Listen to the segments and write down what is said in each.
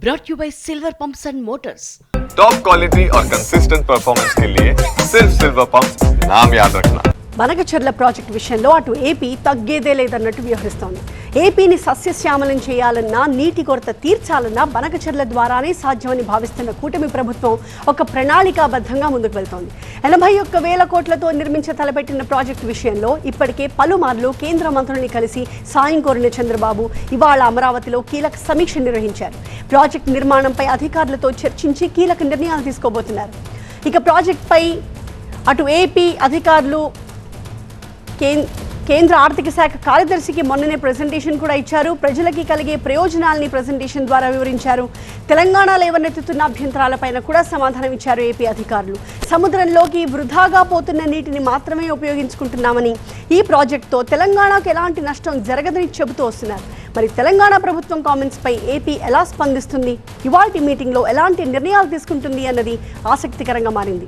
brought you by Silver Pumps and Motors. Top quality और consistent performance के लिए सिर्फ सिल्वर पंप नाम याद रखना బనకచెర్ల ప్రాజెక్టు విషయంలో అటు ఏపీ తగ్గేదే లేదన్నట్టు వ్యవహరిస్తోంది ఏపీని సస్యశ్యామలం చేయాలన్నా నీటి కొరత తీర్చాలన్నా బనకచెర్ల ద్వారానే సాధ్యమని భావిస్తున్న కూటమి ప్రభుత్వం ఒక ప్రణాళికాబద్ధంగా ముందుకు వెళ్తోంది. ఎనభై ఒక్క వేల కోట్లతో నిర్మించ తలపెట్టిన ప్రాజెక్టు విషయంలో ఇప్పటికే పలుమార్లు కేంద్ర మంత్రుల్ని కలిసి సాయం కోరిన చంద్రబాబు ఇవాళ అమరావతిలో కీలక సమీక్ష నిర్వహించారు. ప్రాజెక్టు నిర్మాణంపై అధికారులతో చర్చించి కీలక నిర్ణయాలు తీసుకోబోతున్నారు. ఇక ప్రాజెక్టుపై అటు ఏపీ అధికారులు కేంద్ర కేంద్ర ఆర్థిక శాఖ కార్యదర్శికి మొన్ననే ప్రెజెంటేషన్ కూడా ఇచ్చారు. ప్రజలకి కలిగే ప్రయోజనాల్ని ప్రెజెంటేషన్ ద్వారా వివరించారు. తెలంగాణ లేవనెత్తుతున్న అభ్యంతరాలపైన కూడా సమాధానం ఇచ్చారు ఏపీ అధికారులు. సముద్రంలోకి వృధాగా పోతున్న నీటిని మాత్రమే ఉపయోగించుకుంటున్నామని ఈ ప్రాజెక్టుతో తెలంగాణకు ఎలాంటి నష్టం జరగదని చెబుతూ వస్తున్నారు. మరి తెలంగాణ ప్రభుత్వం కామెంట్స్పై ఏపీ ఎలా స్పందిస్తుంది? ఇవాల్టి మీటింగ్లో ఎలాంటి నిర్ణయాలు తీసుకుంటుంది అన్నది ఆసక్తికరంగా మారింది.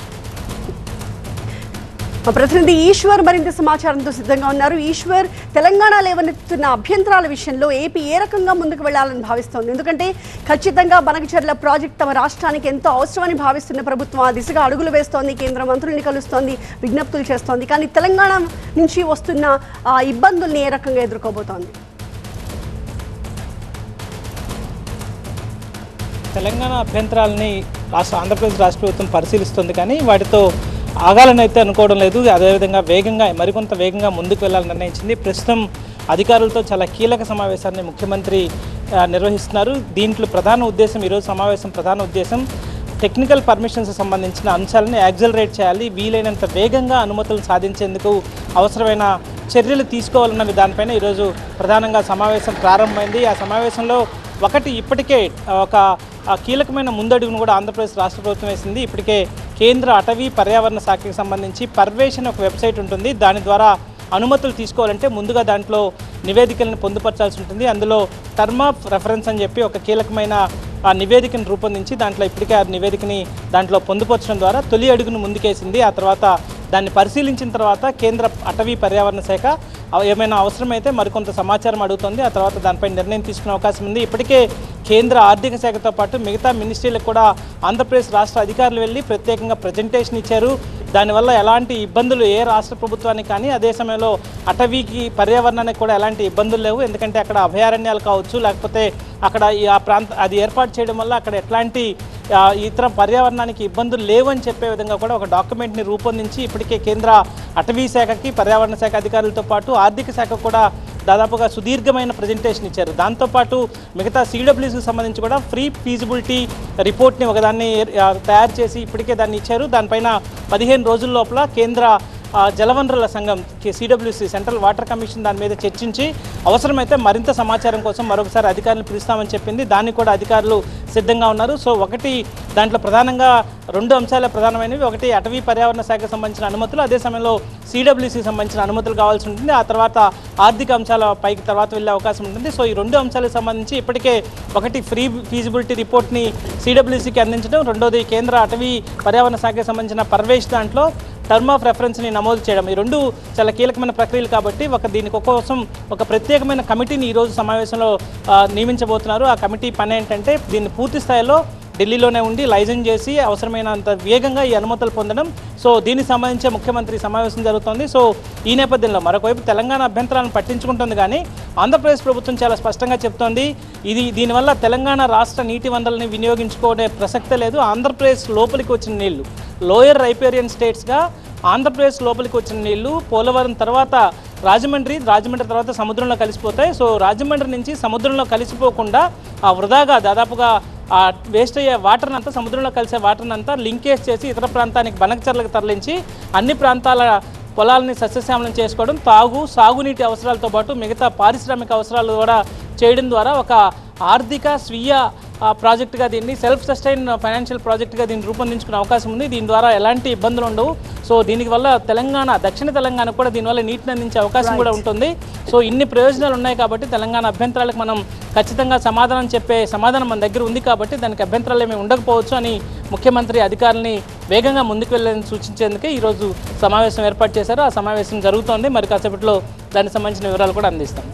మా ప్రతినిధి ఈశ్వర్ మరింత సమాచారంతో సిద్ధంగా ఉన్నారు. ఈశ్వర్ తెలంగాణ లేవనెత్తుతున్న అభ్యంతరాల విషయంలో ఏపీ ఏ రకంగా ముందుకు వెళ్ళాలని భావిస్తోంది? ఎందుకంటే ఖచ్చితంగా బనకచర్ల ప్రాజెక్ట్ తమ రాష్ట్రానికి ఎంతో అవసరమని భావిస్తున్న ప్రభుత్వం ఆ దిశగా అడుగులు వేస్తోంది కేంద్ర మంత్రుల్ని కలుస్తోంది విజ్ఞప్తులు చేస్తోంది. కానీ తెలంగాణ నుంచి వస్తున్న ఆ ఇబ్బందుల్ని ఏ రకంగా ఎదుర్కోబోతోంది? తెలంగాణ అభ్యంతరాలని రాష్ట్ర ఆంధ్రప్రదేశ్ రాష్ట్ర ప్రభుత్వం పరిశీలిస్తుంది కానీ వాటితో ఆగాలని అయితే అనుకోవడం లేదు. అదేవిధంగా వేగంగా మరికొంత వేగంగా ముందుకు వెళ్ళాలని నిర్ణయించింది. ప్రస్తుతం అధికారులతో చాలా కీలక సమావేశాన్ని ముఖ్యమంత్రి నిర్వహిస్తున్నారు. దీంట్లో ప్రధాన ఉద్దేశం ఈరోజు సమావేశం ప్రధాన ఉద్దేశం టెక్నికల్ పర్మిషన్స్ సంబంధించిన అంశాలను యాక్సలరేట్ చేయాలి. వీలైనంత వేగంగా అనుమతులు సాధించేందుకు అవసరమైన చర్యలు తీసుకోవాలన్న దానిపైన ఈరోజు ప్రధానంగా సమావేశం ప్రారంభమైంది. ఆ సమావేశంలో ఒకటి ఇప్పటికే ఒక ఆ, కీలకమైన ముందడుగును కూడా ఆంధ్రప్రదేశ్ రాష్ట్ర ప్రభుత్వం వేసింది. ఇప్పటికే కేంద్ర అటవీ పర్యావరణ శాఖకి సంబంధించి పర్వేషన్ ఒక వెబ్సైట్ ఉంటుంది. దాని ద్వారా అనుమతులు తీసుకోవాలంటే ముందుగా దాంట్లో నివేదికలను పొందుపరచాల్సి ఉంటుంది. అందులో టర్మ్ ఆఫ్ రెఫరెన్స్ అని చెప్పి ఒక కీలకమైన ఆ నివేదికను రూపొందించి దాంట్లో ఇప్పటికే ఆ నివేదికని దాంట్లో పొందుపరచడం ద్వారా తొలి అడుగును ముందుకేసింది. ఆ తర్వాత దాన్ని పరిశీలించిన తర్వాత కేంద్ర అటవీ పర్యావరణ శాఖ ఏమైనా అవసరమైతే మరికొంత సమాచారం అడుగుతుంది. ఆ తర్వాత దానిపై నిర్ణయం తీసుకునే అవకాశం ఉంది. ఇప్పటికే కేంద్ర ఆర్థిక శాఖతో పాటు మిగతా మినిస్ట్రీలకు కూడా ఆంధ్రప్రదేశ్ రాష్ట్ర అధికారులు వెళ్ళి ప్రత్యేకంగా ప్రజెంటేషన్ ఇచ్చారు. దానివల్ల ఎలాంటి ఇబ్బందులు ఏ రాష్ట్ర ప్రభుత్వానికి కానీ అదే సమయంలో అటవీకి పర్యావరణానికి కూడా ఎలాంటి ఇబ్బందులు లేవు. ఎందుకంటే అక్కడ అభయారణ్యాలు కావచ్చు లేకపోతే అక్కడ ఈ ఆ ప్రాంత అది ఏర్పాటు చేయడం వల్ల అక్కడ ఎట్లాంటి ఇతర పర్యావరణానికి ఇబ్బందులు లేవని చెప్పే విధంగా కూడా ఒక డాక్యుమెంట్ని రూపొందించి ఇప్పటికే కేంద్ర అటవీ శాఖకి పర్యావరణ శాఖ అధికారులతో పాటు ఆర్థిక శాఖ కూడా దాదాపుగా సుదీర్ఘమైన ప్రజెంటేషన్ ఇచ్చారు. దాంతోపాటు మిగతా సిడబ్ల్యూసీకి సంబంధించి కూడా ఫ్రీ ఫీజిబిలిటీ రిపోర్ట్ని ఒకదాన్ని తయారు చేసి ఇప్పటికే దాన్ని ఇచ్చారు. దానిపైన పదిహేను రోజుల లోపల కేంద్ర జలవనరుల సంఘం సిడబ్ల్యూసి సెంట్రల్ వాటర్ కమిషన్ దాని మీద చర్చించి అవసరమైతే మరింత సమాచారం కోసం మరొకసారి అధికారులు పిలుస్తామని చెప్పింది. దాన్ని కూడా అధికారులు సిద్ధంగా ఉన్నారు. సో ఒకటి దాంట్లో ప్రధానంగా రెండు అంశాలు ప్రధానమైనవి. ఒకటి అటవీ పర్యావరణ శాఖకు సంబంధించిన అనుమతులు అదే సమయంలో సిడబ్ల్యూసికి సంబంధించిన అనుమతులు కావాల్సి ఉంటుంది. ఆ తర్వాత ఆర్థిక అంశాల పైకి తర్వాత వెళ్ళే అవకాశం ఉంటుంది. సో ఈ రెండు అంశాలకు సంబంధించి ఇప్పటికే ఒకటి ఫ్రీ ఫీజిబిలిటీ రిపోర్ట్ని సిడబ్ల్యూసికి అందించడం రెండోది కేంద్ర అటవీ పర్యావరణ శాఖకు సంబంధించిన పర్వేష్ దాంట్లో టర్మ్ ఆఫ్ రెఫరెన్స్ని నమోదు చేయడం. ఈ రెండు చాలా కీలకమైన ప్రక్రియలు కాబట్టి ఒక దీని కోసం ఒక ప్రత్యేకమైన కమిటీని ఈరోజు సమావేశంలో నియమించబోతున్నారు. ఆ కమిటీ పని ఏంటంటే దీన్ని పూర్తి స్థాయిలో ఢిల్లీలోనే ఉండి లైజెన్స్ చేసి అవసరమైనంత వేగంగా ఈ అనుమతులు పొందడం. సో దీనికి సంబంధించి ముఖ్యమంత్రి సమావేశం జరుగుతోంది. సో ఈ నేపథ్యంలో మరొకవైపు తెలంగాణ అభ్యంతరాలను పట్టించుకుంటుంది కానీ ఆంధ్రప్రదేశ్ ప్రభుత్వం చాలా స్పష్టంగా చెప్తోంది. ఇది దీనివల్ల తెలంగాణ రాష్ట్ర నీటి వనరులని వినియోగించుకునే ప్రసక్తే లేదు. ఆంధ్రప్రదేశ్ లోపలికి వచ్చిన నీళ్ళు లోయర్ రైపేరియన్ స్టేట్స్గా ఆంధ్రప్రదేశ్ లోపలికి వచ్చిన నీళ్ళు పోలవరం తర్వాత రాజమండ్రి రాజమండ్రి తర్వాత సముద్రంలో కలిసిపోతాయి. సో రాజమండ్రి నుంచి సముద్రంలో కలిసిపోకుండా ఆ వృధాగా దాదాపుగా ఆ వేస్ట్ అయ్యే వాటర్ని అంతా సముద్రంలో కలిసే వాటర్ని అంతా లింకేజ్ చేసి ఇతర ప్రాంతానికి బనకచర్లకు తరలించి అన్ని ప్రాంతాల పొలాలని సస్యశ్యామలం చేసుకోవడం తాగు సాగునీటి అవసరాలతో పాటు మిగతా పారిశ్రామిక అవసరాలు కూడా చేయడం ద్వారా ఒక ఆర్థిక స్వీయ ప్రాజెక్టుగా దీన్ని సెల్ఫ్ సస్టైన్ ఫైనాన్షియల్ ప్రాజెక్టుగా దీన్ని రూపొందించుకునే అవకాశం ఉంది. దీని ద్వారా ఎలాంటి ఇబ్బందులు ఉండవు. సో దీనికి వల్ల తెలంగాణ దక్షిణ తెలంగాణ కూడా దీనివల్ల నీటిని అందించే అవకాశం కూడా ఉంటుంది. సో ఇన్ని ప్రయోజనాలు ఉన్నాయి కాబట్టి తెలంగాణ అభ్యంతరాలకు మనం ఖచ్చితంగా సమాధానం చెప్పే సమాధానం మన దగ్గర ఉంది కాబట్టి దానికి అభ్యంతరాలు ఏమీ ఉండకపోవచ్చు అని ముఖ్యమంత్రి అధికారులని వేగంగా ముందుకు వెళ్ళాలని సూచించేందుకే ఈరోజు సమావేశం ఏర్పాటు చేశారు. ఆ సమావేశం జరుగుతోంది. మరి కాసేపట్లో దానికి సంబంధించిన వివరాలు కూడా అందిస్తాం.